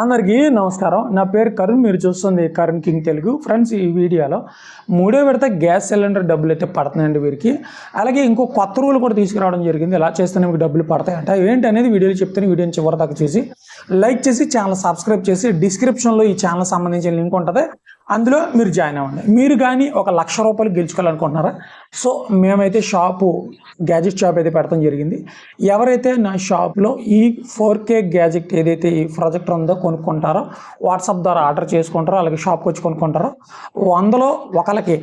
అందరికీ నమస్కారం. నా పేరు కరుణ్. మీరు చూస్తుంది కరుణ్ కింగ్ తెలుగు. ఫ్రెండ్స్ ఈ వీడియోలో మూడో విడత గ్యాస్ సిలిండర్ డబ్బులు అయితే పడుతున్నాయండి వీరికి. అలాగే ఇంకో కొత్త రూల్ కూడా తీసుకురావడం జరిగింది. ఇలా చేస్తేనే మీకు డబ్బులు పడతాయంట. ఏంటి అనేది వీడియోలో చెప్తాను. వీడియోని చివరి దాకా చూసి లైక్ చేసి ఛానల్ సబ్స్క్రైబ్ చేసి డిస్క్రిప్షన్లో ఈ ఛానల్ సంబంధించిన లింక్ ఉంటుంది. అందులో మీరు జాయిన్ అవ్వండి. మీరు కానీ ఒక లక్ష రూపాయలు గెలుచుకోవాలనుకుంటున్నారా? సో మేమైతే షాపు గ్యాజెట్ షాప్ అయితే పెడతాం జరిగింది. ఎవరైతే నా షాప్లో ఈ ఫోర్ కే గ్యాజెట్ ఏదైతే ఈ ప్రాజెక్టర్ ఉందో కొనుక్కుంటారో వాట్సాప్ ద్వారా ఆర్డర్ చేసుకుంటారో అలాగే షాప్కి వచ్చి కొనుక్కుంటారో వందలో ఒకరికి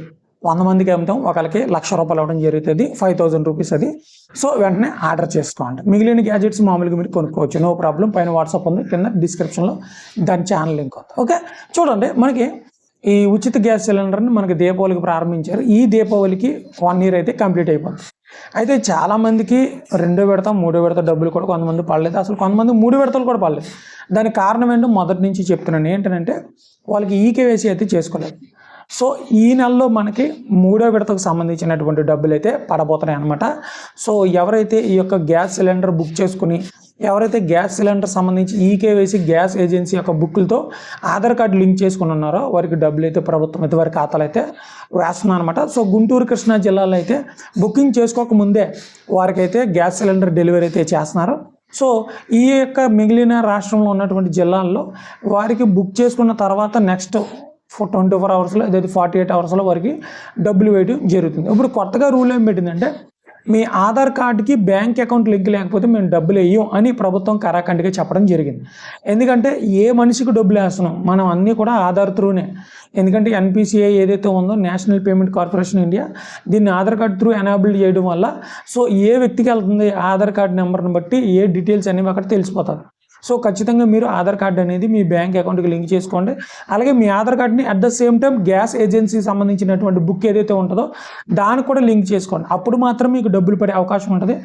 వంద మందికి అమ్ముతాం. ఒకరికి లక్ష రూపాయలు ఇవ్వడం జరుగుతుంది. ఫైవ్ థౌజండ్ రూపీస్ అది. సో వెంటనే ఆర్డర్ చేసుకోండి. మిగిలిన గ్యాజెట్స్ మామూలుగా మీరు కొనుక్కోవచ్చు. No problem. పైన వాట్సాప్ ఉంది. కింద డిస్క్రిప్షన్లో దాని ఛానల్ లింక్ ఉంది. ఓకే? చూడండి. మనకి ఈ ఉచిత గ్యాస్ సిలిండర్ని మనకి దీపావళికి ప్రారంభించారు. ఈ దీపావళికి వన్ ఇయర్ అయితే కంప్లీట్ అయిపోతుంది అయితే చాలామందికి రెండో విడత మూడో విడత డబ్బులు కూడా కొంతమంది పడలేదు. అసలు కొంతమంది మూడు విడతలు కూడా పడలేదు. దానికి కారణం ఏంటో మొదటి నుంచి చెప్తున్నాను. ఏంటంటే వాళ్ళకి ఈకేవేసీ అయితే చేసుకోలేదు. సో ఈ నెలలో మనకి మూడో విడతకు సంబంధించినటువంటి డబ్బులు అయితే పడబోతున్నాయి అనమాట సో ఎవరైతే ఈ యొక్క గ్యాస్ సిలిండర్ బుక్ చేసుకుని ఎవరైతే గ్యాస్ సిలిండర్ సంబంధించి ఈకేవైసీ గ్యాస్ ఏజెన్సీ యొక్క బుక్కులతో ఆధార్ కార్డు లింక్ చేసుకుని ఉన్నారో వారికి డబ్బులు అయితే ప్రభుత్వం అయితే వారి ఖాతాలు అయితే వేస్తున్నాం అనమాట సో గుంటూరు కృష్ణా జిల్లాలో అయితే బుకింగ్ చేసుకోక ముందే వారికైతే గ్యాస్ సిలిండర్ డెలివరీ అయితే చేస్తున్నారు. సో ఈ యొక్క మిగిలిన రాష్ట్రంలో ఉన్నటువంటి జిల్లాల్లో వారికి బుక్ చేసుకున్న తర్వాత నెక్స్ట్ ట్వంటీ ఫోర్ అవర్స్లో అదే ఫార్టీ ఎయిట్ అవర్స్లో వారికి డబ్బులు వేయడం జరుగుతుంది. ఇప్పుడు కొత్తగా రూల్ ఏం పెట్టిందంటే మీ ఆధార్ కార్డుకి బ్యాంక్ అకౌంట్ లింక్ లేకపోతే మేము డబ్బులు వేయం అని ప్రభుత్వం కరాఖండిగా చెప్పడం జరిగింది. ఎందుకంటే ఏ మనిషికి డబ్బులు వేస్తున్నాం? మనం అన్నీ కూడా ఆధార్ త్రూనే. ఎందుకంటే ఎన్పిసిఐ ఏదైతే ఉందో నేషనల్ పేమెంట్ కార్పొరేషన్ ఇండియా దీన్ని ఆధార్ కార్డ్ త్రూ ఎనాబుల్ చేయడం వల్ల సో ఏ వ్యక్తికి వెళ్తుంది ఆధార్ కార్డ్ నెంబర్ని బట్టి ఏ డీటెయిల్స్ అనేవి అక్కడ తెలిసిపోతుంది సో ఖచ్చితంగా మీరు ఆధార్ కార్డు అనేది మీ బ్యాంక్ అకౌంట్కి లింక్ చేసుకోండి. అలాగే మీ ఆధార్ కార్డ్ని at the same time gas agency సంబంధించినటువంటి బుక్ ఏదైతే ఉంటుందో దానికి కూడా లింక్ చేసుకోండి. అప్పుడు మాత్రం మీకు డబ్బులు పడే అవకాశం ఉంటుంది.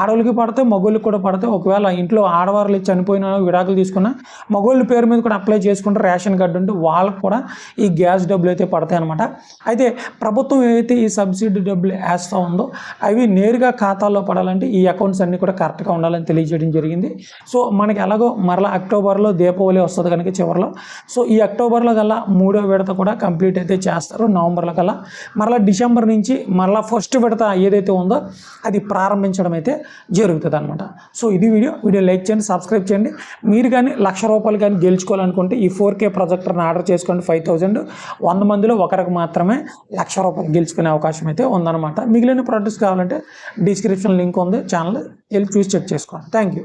ఆడవాళ్ళకి పడితే మగోళ్ళకి కూడా పడితే ఒకవేళ ఇంట్లో ఆడవాళ్ళు చనిపోయిన విడాకులు తీసుకున్న మగోళ్ళ పేరు మీద కూడా అప్లై చేసుకుంటే రేషన్ కార్డు ఉంటే వాళ్ళకు కూడా ఈ గ్యాస్ డబ్బులు అయితే పడతాయి అనమాట అయితే ప్రభుత్వం ఏదైతే ఈ సబ్సిడీ డబ్బులు వేస్తూ ఉందో అవి నేరుగా ఖాతాల్లో పడాలంటే ఈ అకౌంట్స్ అన్నీ కూడా కరెక్ట్గా ఉండాలని తెలియజేయడం జరిగింది. సో మనకి ఎలా ఎలాగో మరలా అక్టోబర్లో దీపావళి వస్తుంది కనుక చివరిలో. సో ఈ అక్టోబర్లో కల్లా మూడో విడత కూడా కంప్లీట్ అయితే చేస్తారు నవంబర్లో కల్లా మరలా డిసెంబర్ నుంచి మరలా ఫస్ట్ విడత ఏదైతే ఉందో అది ప్రారంభించడం అయితే జరుగుతుంది అనమాట సో ఇది వీడియో. వీడియో లైక్ చేయండి సబ్స్క్రైబ్ చేయండి. మీరు కానీ లక్ష రూపాయలు కానీ గెలుచుకోవాలనుకుంటే ఈ ఫోర్ కే ప్రాజెక్టర్ని ఆర్డర్ చేసుకోండి ఫైవ్ థౌజండ్. వంద మందిలో ఒకరికి మాత్రమే లక్ష రూపాయలు గెలుచుకునే అవకాశం అయితే ఉందన్నమాట. మిగిలిన ప్రొడక్ట్స్ కావాలంటే డిస్క్రిప్షన్ లింక్ ఉంది ఛానల్ వెళ్ళి చూసి చెక్ చేసుకోండి. Thank you.